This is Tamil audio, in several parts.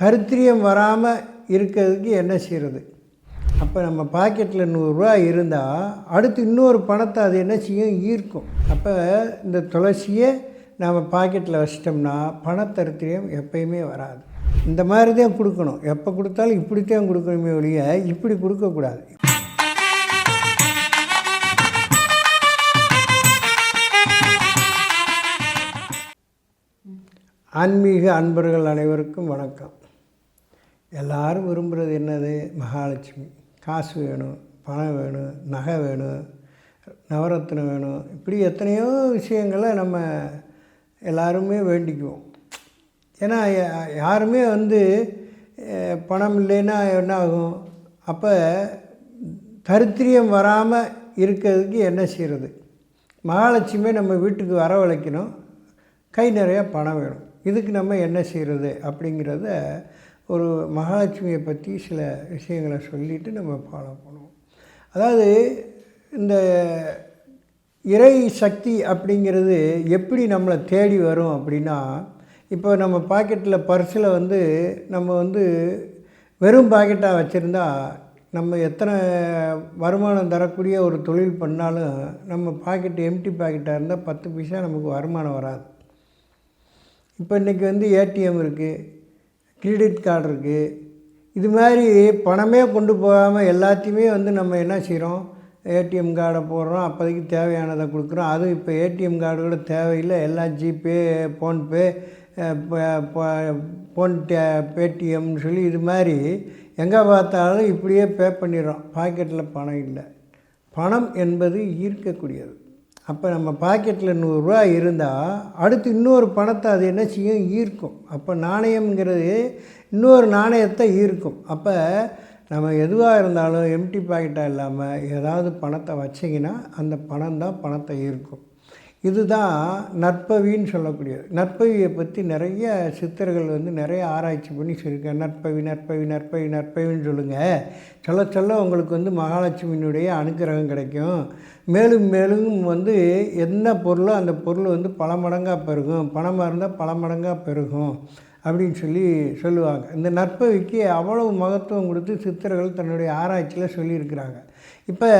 தரித்திரியம் வராமல் இருக்கிறதுக்கு என்ன செய்கிறது அப்போ நம்ம பாக்கெட்டில் நூறுரூவா இருந்தால் அடுத்து இன்னொரு பணத்தை அது என்ன செய்யும்? ஈர்க்கும். அப்போ இந்த துளசியை நாம் பாக்கெட்டில் வச்சிட்டோம்னா பணத்தரித்திரியம் எப்பயுமே வராது. இந்த மாதிரி தான் கொடுக்கணும். எப்போ கொடுத்தாலும் இப்படித்தான் கொடுக்கணுமே ஒழிய இப்படி கொடுக்கக்கூடாது. ஆன்மீக அன்பர்கள் அனைவருக்கும் வணக்கம். எல்லாரும் விரும்புகிறது என்னது? மகாலட்சுமி. காசு வேணும் பணம் வேணும் நகை வேணும் நவரத்னம் வேணும். இப்படி எத்தனையோ விஷயங்களை நம்ம எல்லாருமே வேண்டிக்குவோம். ஏன்னா யாருமே வந்து பணம் இல்லைன்னா என்ன ஆகும் அப்போ தரித்திரியம் வராமல் இருக்கிறதுக்கு என்ன செய்கிறது மகாலட்சுமியை நம்ம வீட்டுக்கு வரவழைக்கணும். கை நிறையா பணம் வேணும். இதுக்கு நம்ம என்ன செய்கிறது அப்படிங்கிறத ஒரு மகாலட்சுமியை பற்றி சில விஷயங்களை சொல்லிட்டு நம்ம ஃபாலோ பண்ணுவோம். அதாவது இந்த இறை சக்தி அப்படிங்கிறது எப்படி நம்மளை தேடி வரும் அப்படின்னா இப்போ நம்ம பாக்கெட்டில் பர்ஸில் வந்து நம்ம வந்து வெறும் பாக்கெட்டாக வச்சுருந்தா நம்ம எத்தனை வருமானம் தரக்கூடிய ஒரு தொழில் பண்ணாலும் நம்ம பாக்கெட் எம்டி பாக்கெட்டாக இருந்தால் பத்து பைசா நமக்கு வருமானம் வராது. இப்போ இன்றைக்கி வந்து ஏடிஎம் இருக்குது கிரெடிட் கார்டு இருக்குது இது மாதிரி பணமே கொண்டு போகாமல் எல்லாத்தையுமே வந்து நம்ம என்ன செய்கிறோம் ஏடிஎம் கார்டை போடுறோம். அப்போதைக்கு தேவையானதை கொடுக்குறோம். அதுவும் இப்போ ஏடிஎம் கார்டு கூட தேவையில்லை. எல்லாம் ஜிபே ஃபோன்பே ஃபோன் பேடிஎம்னு சொல்லி இது மாதிரி எங்கே பார்த்தாலும் இப்படியே பே பண்ணிடுறோம். பாக்கெட்டில் பணம் இல்லை. பணம் என்பது ஈர்க்கக்கூடியது. அப்போ நம்ம பாக்கெட்டில் நூறுரூவா இருந்தால் அடுத்து இன்னொரு பணத்தை அது என்ன செய்யும்? ஈர்க்கும். அப்போ நாணயம்ங்கிறது இன்னொரு நாணயத்தை ஈர்க்கும். அப்போ நம்ம எதுவாக இருந்தாலும் எம்டி பாக்கெட்டாக இல்லாமல் ஏதாவது பணத்தை வச்சிங்கன்னா அந்த பணம் தான் பணத்தை ஈர்க்கும். இதுதான் நற்பவின்னு சொல்லக்கூடியது. நற்பவியை பற்றி நிறைய சித்தர்கள் வந்து நிறைய ஆராய்ச்சி பண்ணி சொல்லியிருக்காங்க. நற்பவி நற்பவி நற்பவி நற்பவின்னு சொல்லுங்கள் சொல்ல சொல்ல உங்களுக்கு வந்து மகாலட்சுமியினுடைய அனுக்கிரகம் கிடைக்கும். மேலும் மேலும் வந்து என்ன பொருளோ அந்த பொருள் வந்து பல மடங்காக பெருகும். பணமாக இருந்தால் பல மடங்காக பெருகும். அப்படின்னு சொல்லி சொல்லுவாங்க. இந்த நற்பவிக்கு அவ்வளவு மகத்துவம் கொடுத்து சித்தர்கள் தன்னுடைய ஆராய்ச்சியில் சொல்லியிருக்கிறாங்க. இப்போ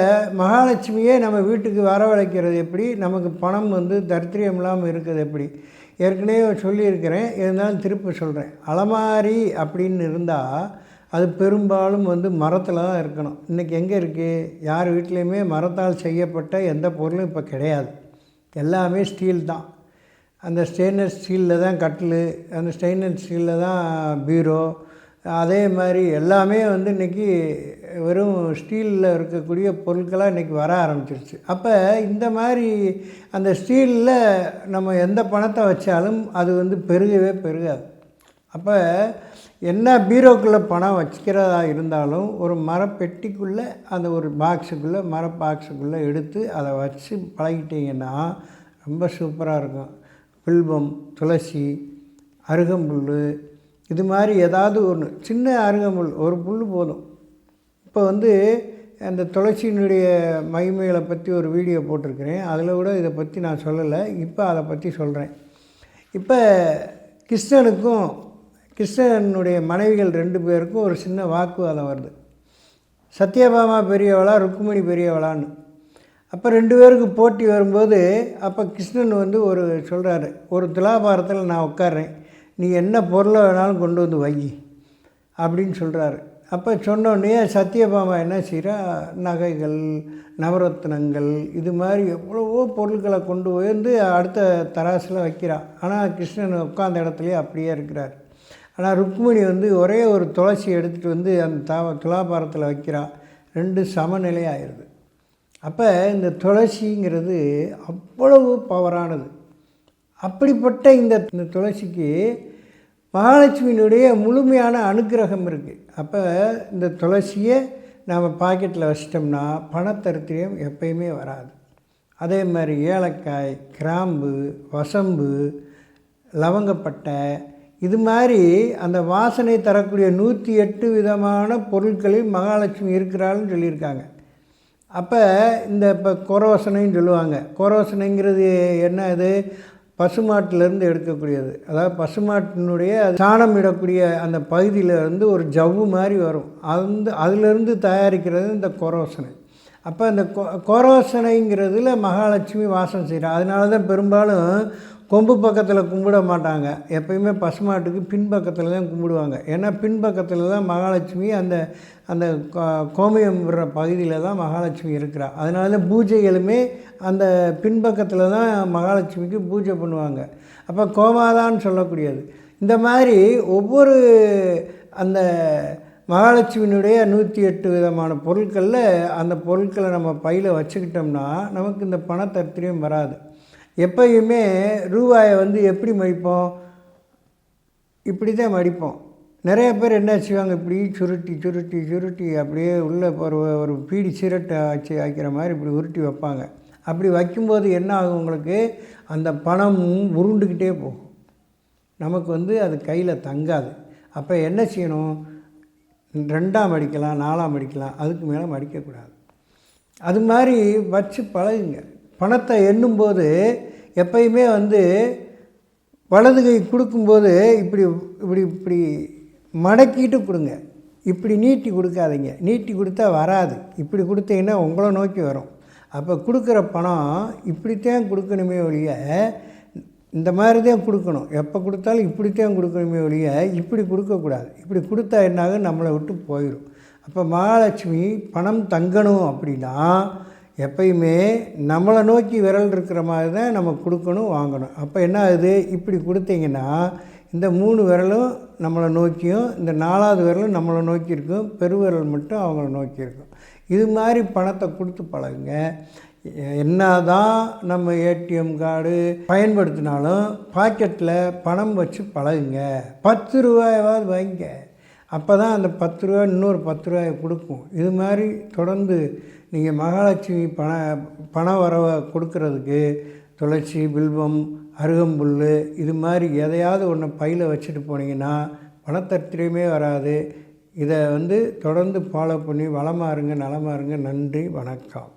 மகாலட்சுமியே நம்ம வீட்டுக்கு வரவழைக்கிறது எப்படி? நமக்கு பணம் வந்து தரித்திரியம் இல்லாமல் இருக்கிறது எப்படி? ஏற்கனவே சொல்லியிருக்கிறேன். இருந்தாலும் திருப்பி சொல்கிறேன் அலமாரி அப்படின்னு இருந்தால் அது பெரும்பாலும் வந்து மரத்தில் தான் இருக்கணும். இன்றைக்கி எங்கே இருக்குது யார் வீட்லேயுமே மரத்தால் செய்யப்பட்ட எந்த பொருளும் இப்போ கிடையாது. எல்லாமே ஸ்டீல் தான். அந்த ஸ்டெயின்லெஸ் ஸ்டீலில் தான் கட்டில் அந்த ஸ்டெயின்லெஸ் ஸ்டீலில் தான் பீரோ. அதே மாதிரி எல்லாமே வந்து இன்றைக்கி வெறும் ஸ்டீலில் இருக்கக்கூடிய பொருட்களாக இன்றைக்கி வர ஆரம்பிச்சிருச்சு. அப்போ இந்த மாதிரி அந்த ஸ்டீலில் நம்ம எந்த பணத்தை வச்சாலும் அது வந்து பெருகவே பெருகாது. அப்போ என்ன பீரோக்குள்ளே பணம் வச்சுக்கிறதா இருந்தாலும் ஒரு மரப்பெட்டிக்குள்ளே அந்த ஒரு பாக்ஸுக்குள்ளே மர பாக்ஸுக்குள்ளே எடுத்து அதை வச்சு பழகிட்டிங்கன்னா ரொம்ப சூப்பராக இருக்கும். வில்வம் துளசி அருகம்புல் இது மாதிரி ஏதாவது ஒன்று சின்ன அருகம்புல் ஒரு புல் போதும். இப்போ வந்து அந்த துளசியினுடைய மகிமைகளை பற்றி ஒரு வீடியோ போட்டிருக்கிறேன். அதில் கூட இதை பற்றி நான் சொல்லலை. இப்போ அதை பற்றி சொல்கிறேன் இப்போ கிருஷ்ணனுக்கும் கிருஷ்ணனுடைய மனைவிகள் ரெண்டு பேருக்கும் ஒரு சின்ன வாக்குவாதம் வருது. சத்யபாமா பெரியவளா ருக்குமணி பெரியவளான்னு. அப்போ ரெண்டு பேருக்கு போட்டி வரும்போது அப்போ கிருஷ்ணன் வந்து ஒரு சொல்கிறாரு ஒரு துலாபாரத்தில் நான் உட்காடுறேன் நீ என்ன பொருளை வேணாலும் கொண்டு வந்து வாங்கி அப்படின்னு சொல்கிறாரு அப்போ சொன்னோடனே சத்யபாமா என்ன செய்கிறா நகைகள் நவரத்னங்கள் இது மாதிரி எவ்வளவோ பொருட்களை கொண்டு வந்து அடுத்த தராசில் வைக்கிறான் ஆனால் கிருஷ்ணன் உட்கார்ந்த இடத்துலையே அப்படியே இருக்கிறார். ஆனால் ருக்மிணி வந்து ஒரே ஒரு துளசி எடுத்துகிட்டு வந்து அந்த தா துலாபாரத்தில் வைக்கிறான் ரெண்டு சமநிலை ஆயிடுது அப்போ இந்த துளசிங்கிறது அவ்வளவு பவரானது அப்படிப்பட்ட இந்த இந்த துளசிக்கு மகாலட்சுமியினுடைய முழுமையான அனுக்கிரகம் இருக்குது அப்போ இந்த துளசியை நாம் பாக்கெட்டில் வச்சிட்டோம்னா பணத்தரித்திரியம் எப்பயுமே வராது. அதே மாதிரி ஏலக்காய் கிராம்பு வசம்பு லவங்கப்பட்டை இது மாதிரி அந்த வாசனை தரக்கூடிய நூற்றி எட்டு விதமான பொருட்களில் மகாலட்சுமி இருக்கிறாள்னு சொல்லியிருக்காங்க. அப்போ இந்த இப்போ கொரோசனைன்னு சொல்லுவாங்க. கொரோசனைங்கிறது என்ன அது? பசுமாட்டிலேருந்து எடுக்கக்கூடியது. அதாவது பசுமாட்டினுடைய சாணம் இடக்கூடிய அந்த பகுதியிலேருந்து ஒரு ஜவ்வு மாதிரி வரும். அது வந்து அதிலிருந்து தயாரிக்கிறது இந்த கொரோசனை அப்போ அந்த கோ கோரோசனைங்கிறதுல மகாலட்சுமி வாசம் செய்கிறான் அதனால தான் பெரும்பாலும் கொம்பு பக்கத்தில் கும்பிட மாட்டாங்க. எப்பயுமே பசுமாட்டுக்கு பின்பக்கத்தில் தான் கும்பிடுவாங்க. ஏன்னா பின்பக்கத்தில் தான் மகாலட்சுமி அந்த அந்த கோ- கோமயம் விடுற பகுதியில் தான் மகாலட்சுமி இருக்கிறா. அதனால தான் பூஜைகளுமே அந்த பின்பக்கத்தில் தான் மகாலட்சுமிக்கு பூஜை பண்ணுவாங்க. அப்போ கோமாதான்னு சொல்லக்கூடியது. இந்த மாதிரி ஒவ்வொரு அந்த மகாலட்சுமியினுடைய நூற்றி எட்டு விதமான பொருட்களில் அந்த பொருட்களை நம்ம பையில் வச்சுக்கிட்டோம்னா நமக்கு இந்த பணத்தத்திரியம் வராது. எப்பயுமே ரூபாயை வந்து எப்படி மடிப்போம் இப்படி தான் மடிப்போம் நிறைய பேர் என்ன செய்வாங்க? இப்படி சுருட்டி சுருட்டி சுருட்டி அப்படியே உள்ளே ஒரு ஒரு பீடி சிரட்டை வச்சு வைக்கிற மாதிரி இப்படி உருட்டி வைப்பாங்க. அப்படி வைக்கும்போது என்ன ஆகும் உங்களுக்கு? அந்த பணம் உருண்டுக்கிட்டே போகும். நமக்கு வந்து அது கையில் தங்காது. அப்போ என்ன செய்யணும்? ரெண்டாம் அடிக்கலாம் நாலாம் அடிக்கலாம் அதுக்கு மேலே மடிக்கக்கூடாது. அது மாதிரி வச்சு பழகுங்க. பணத்தை எண்ணும்போது எப்பயுமே வந்து வலது கை கொடுக்கும்போது இப்படி இப்படி இப்படி மடக்கிட்டு கொடுங்க. இப்படி நீட்டி கொடுக்காதீங்க. நீட்டி கொடுத்தா வராது. இப்படி கொடுத்தீங்கன்னா உங்களை நோக்கி வரும். அப்போ கொடுக்குற பணம் இப்படித்தான் கொடுக்கணுமே ஒழிய இந்த மாதிரி தான் கொடுக்கணும். எப்போ கொடுத்தாலும் இப்படி தான் கொடுக்கணுமே ஒழிய இப்படி கொடுக்கக்கூடாது. இப்படி கொடுத்தா என்னாக? நம்மளை விட்டு போயிடும் அப்போ மகாலட்சுமி பணம் தங்கணும் அப்படின்னா எப்பயுமே நம்மளை நோக்கி விரல் இருக்கிற மாதிரி தான் நம்ம கொடுக்கணும் வாங்கணும். அப்போ என்ன ஆகுது இப்படி கொடுத்தீங்கன்னா இந்த மூணு விரலும் நம்மளை நோக்கியும் இந்த நாலாவது விரலும் நம்மளை நோக்கி இருக்கும். பெருவிரல் மட்டும் அவங்கள நோக்கி இருக்கும். இது மாதிரி பணத்தை கொடுத்து பழகுங்க. என்ன தான் நம்ம ஏடிஎம் கார்டு பயன்படுத்தினாலும் பாக்கெட்டில் பணம் வச்சு பழகுங்க. பத்து ரூபாயாவது வைங்க அப்போ தான் அந்த பத்து ரூபா இன்னொரு பத்து ரூபாயை கொடுக்கும். இது மாதிரி தொடர்ந்து நீங்கள் மகாலட்சுமி பண பண வரவை கொடுக்கறதுக்கு துளசி பில்வம் அருகம்புல் இது மாதிரி எதையாவது ஒன்று பையில் வச்சுட்டு போனீங்கன்னா பணத்தத்திரையுமே வராது. இதை வந்து தொடர்ந்து ஃபாலோ பண்ணி வளமாக இருங்க நலமாக இருங்க நன்றி வணக்கம்.